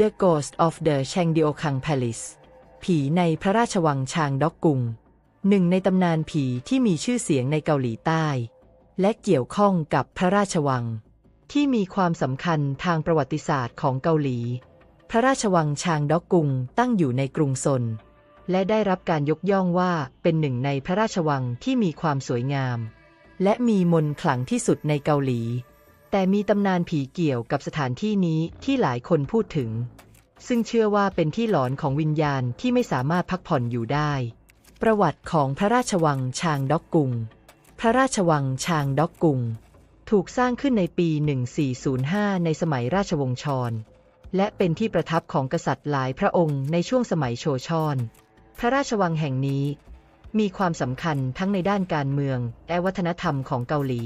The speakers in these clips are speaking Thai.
The Ghost of the Changdeokang Palace ผีในพระราชวังชางด็อกกุง หนึ่งในตำนานผีที่มีชื่อเสียงในเกาหลีใต้ และเกี่ยวข้องกับพระราชวัง ที่มีความสำคัญทางประวัติศาสตร์ของเกาหลี พระราชวังชางด็อกกุงตั้งอยู่ในกรุงซน และได้รับการยกย่องว่าเป็นหนึ่งในพระราชวังที่มีความสวยงาม และมีมนต์ขลังที่สุดในเกาหลี แต่มีตำนานผีเกี่ยวกับสถานที่นี้ที่หลายคนพูดถึง ซึ่งเชื่อว่าเป็นที่หลอนของวิญญาณที่ไม่สามารถพักผ่อนอยู่ได้ ประวัติของพระราชวังชางด็อกกุง พระราชวังชางด็อกกุง ถูกสร้างขึ้นในปี 1405 ในสมัยราชวงศ์ชอนและเป็นที่ประทับของกษัตริย์หลายพระองค์ในช่วงสมัยโชชอน พระราชวังแห่งนี้ มีความสำคัญทั้งในด้านการเมืองและวัฒนธรรมของเกาหลี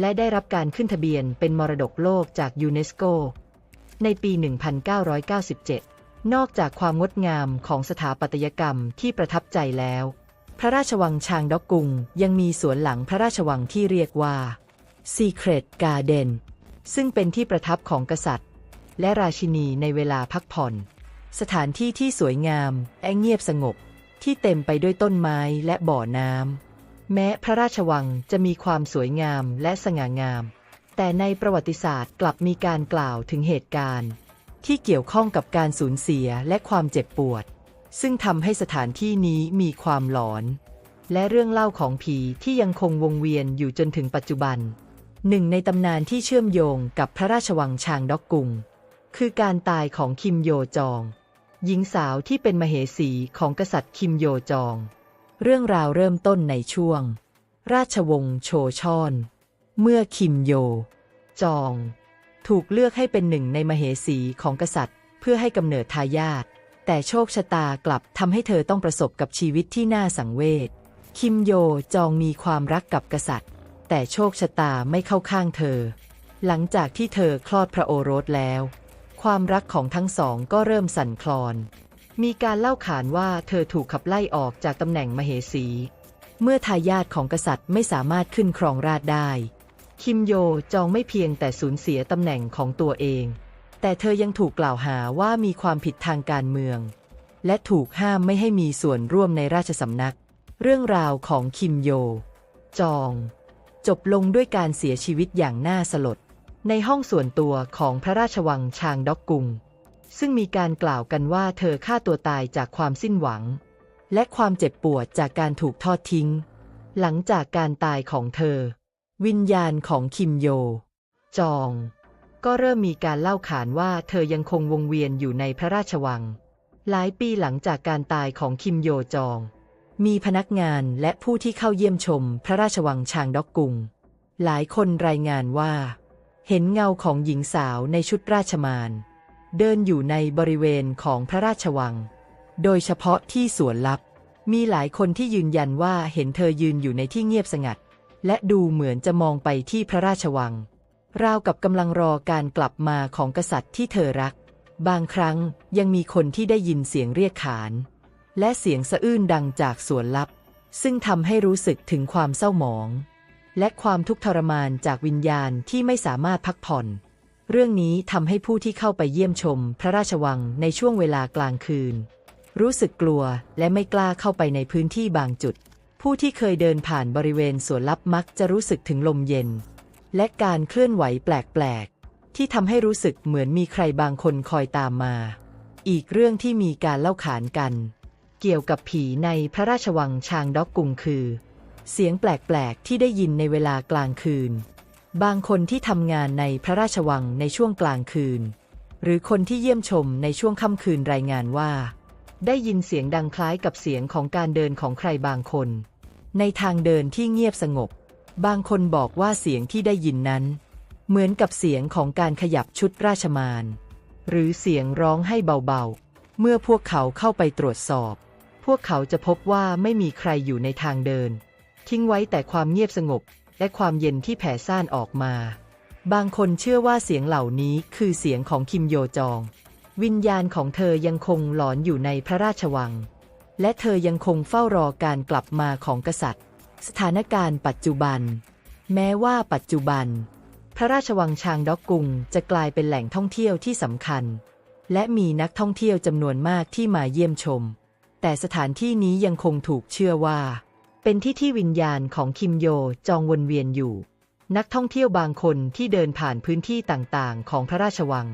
และได้รับการขึ้นทะเบียนเป็นมรดกโลกจากยูเนสโก ในปี 1997 นอกจากความงดงามของสถาปัตยกรรมที่ประทับใจแล้ว พระราชวังชางด็อกกุง ยังมีสวนหลังพระราชวังที่เรียกว่า Secret Garden ซึ่งเป็นที่ประทับของกษัตริย์ และราชินีในเวลาพักผ่อน สถานที่ที่สวยงามและเงียบสงบ ที่เต็มไปด้วยต้นไม้และบ่อน้ำ แม้พระราชวังจะมีความสวยงามและสง่างาม แต่ในประวัติศาสตร์กลับมีการกล่าวถึงเหตุการณ์ ที่เกี่ยวข้องกับการสูญเสียและความเจ็บปวด ซึ่งทำให้สถานที่นี้มีความหลอน และเรื่องเล่าของผีที่ยังคงวงเวียนอยู่จนถึงปัจจุบัน หนึ่งในตำนานที่เชื่อมโยงกับพระราชวังชางด็อกกุง คือการตายของคิมโยจอง หญิงสาวที่เป็นมเหสีของกษัตริย์คิมโยจอง เรื่องราวเริ่มต้นในช่วง ราชวงศ์โชชอน เมื่อคิมโย จอง ถูกเลือกให้เป็นหนึ่งในมเหสีของกษัตริย์ เพื่อให้กำเนิดทายาทแต่โชคชะตากลับทำให้เธอต้องประสบกับชีวิตที่น่าสังเวชคิมโยจองมีความรักกับกษัตริย์ แต่โชคชะตาไม่เข้าข้างเธอ หลังจากที่เธอคลอดพระโอรสแล้ว ความรักของทั้งสองก็เริ่มสั่นคลอน มีการเล่าขานว่าเธอถูกขับไล่ออกจากตำแหน่งมเหสี เมื่อทายาทของกษัตริย์ไม่สามารถขึ้นครองราชได้ คิมโยจองไม่เพียงแต่สูญเสียตำแหน่งของตัวเอง แต่เธอยังถูกกล่าวหาว่ามีความผิดทางการเมือง และถูกห้ามไม่ให้มีส่วนร่วมในราชสำนัก เรื่องราวของคิมโย จอง จบลงด้วยการเสียชีวิตอย่างน่าสลด ในห้องส่วนตัวของพระราชวังชางด็อกกุง ซึ่งมีการกล่าวกันว่าเธอฆ่าตัวตายจากความสิ้นหวัง และความเจ็บปวดจากการถูกทอดทิ้ง หลังจากการตายของเธอ วิญญาณของคิมโย จอง ก็เริ่มมีการเล่าขานว่าเธอยังคงวงเวียนอยู่ในพระราชวัง หลายปีหลังจากการตายของคิมโยจอง มีพนักงานและผู้ที่เข้าเยี่ยมชมพระราชวังชางด็อกกุง หลายคนรายงานว่า เห็นเงาของหญิงสาวในชุดราชมาร เดินอยู่ในบริเวณของพระราชวัง โดยเฉพาะที่สวนลับ มีหลายคนที่ยืนยันว่าเห็นเธอยืนอยู่ในที่เงียบสงัด และดูเหมือนจะมองไปที่พระราชวัง ราวกับกำลังรอการกลับมาของกษัตริย์ที่เธอรัก บางครั้งยังมีคนที่ได้ยินเสียงเรียกขาน และเสียงสะอื้นดังจากสวนลับ ซึ่งทำให้รู้สึกถึงความเศร้าหมอง และความทุกข์ทรมานจากวิญญาณที่ไม่สามารถพักผ่อน เรื่องนี้ทำให้ผู้ที่เข้าไปเยี่ยมชมพระราชวังในช่วงเวลากลางคืน รู้สึกกลัวและไม่กล้าเข้าไปในพื้นที่บางจุด ผู้ที่เคยเดินผ่านบริเวณสวนลับมักจะรู้สึกถึงลมเย็น และการเคลื่อนไหวแปลกๆ ที่ทำให้รู้สึกเหมือนมีใครบางคนคอยตามมา อีกเรื่องที่มีการเล่าขานกัน เกี่ยวกับผีในพระราชวังชางด็อกกุงคือ เสียงแปลกๆ ที่ได้ยินในเวลากลางคืน บางคนที่ทำงานในพระราชวังในช่วงกลางคืน หรือคนที่เยี่ยมชมในช่วงค่ำคืนรายงานว่า ได้ยินเสียงดังคล้ายกับเสียงของการเดินของใครบางคน ในทางเดินที่เงียบสงบ บางคนบอกว่าเสียงที่ได้ยินนั้น เหมือนกับเสียงของการขยับชุดราชมารหรือเสียงร้องให้เบาๆ เมื่อพวกเขาเข้าไปตรวจสอบ พวกเขาจะพบว่าไม่มีใครอยู่ในทางเดิน ทิ้งไว้แต่ความเงียบสงบ และความเย็นที่แผ่ซ่านออกมา บางคนเชื่อว่าเสียงเหล่านี้คือเสียงของคิมโยจอง วิญญาณของเธอยังคงหลอนอยู่ในพระราชวัง และเธอยังคงเฝ้ารอการกลับมาของกษัตริย์ สถานการณ์ปัจจุบัน แม้ว่าปัจจุบัน พระราชวังชางด็อกกุงจะกลายเป็นแหล่งท่องเที่ยวที่สำคัญ และมีนักท่องเที่ยวจำนวนมากที่มาเยี่ยมชม แต่สถานที่นี้ยังคงถูกเชื่อว่า เป็นที่ที่วิญญาณของคิมโยจองวนเวียนอยู่ นักท่องเที่ยวบางคนที่เดินผ่านพื้นที่ต่างๆ ของพระราชวัง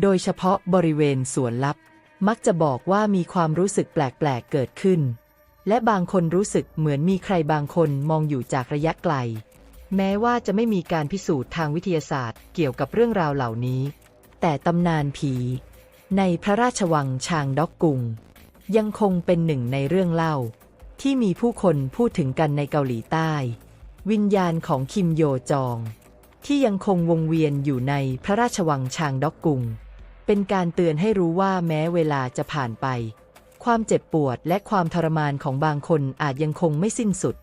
โดยเฉพาะบริเวณสวนลับ มักจะบอกว่ามีความรู้สึกแปลกๆ เกิดขึ้น และบางคนรู้สึกเหมือนมีใครบางคนมองอยู่จากระยะไกล แม้ว่าจะไม่มีการพิสูจน์ทางวิทยาศาสตร์เกี่ยวกับเรื่องราวเหล่านี้ แต่ตำนานผี ในพระราชวังชางด็อกกุง ยังคงเป็นหนึ่งในเรื่องเล่า ที่มีผู้คนพูดถึงกันในเกาหลีใต้ วิญญาณของคิมโยจอง ที่ยังคงวงเวียนอยู่ในพระราชวังชางด็อกกุง เป็นการเตือนให้รู้ว่าแม้เวลาจะผ่านไป ความเจ็บปวดและความทรมานของบางคนอาจยังคงไม่สิ้นสุด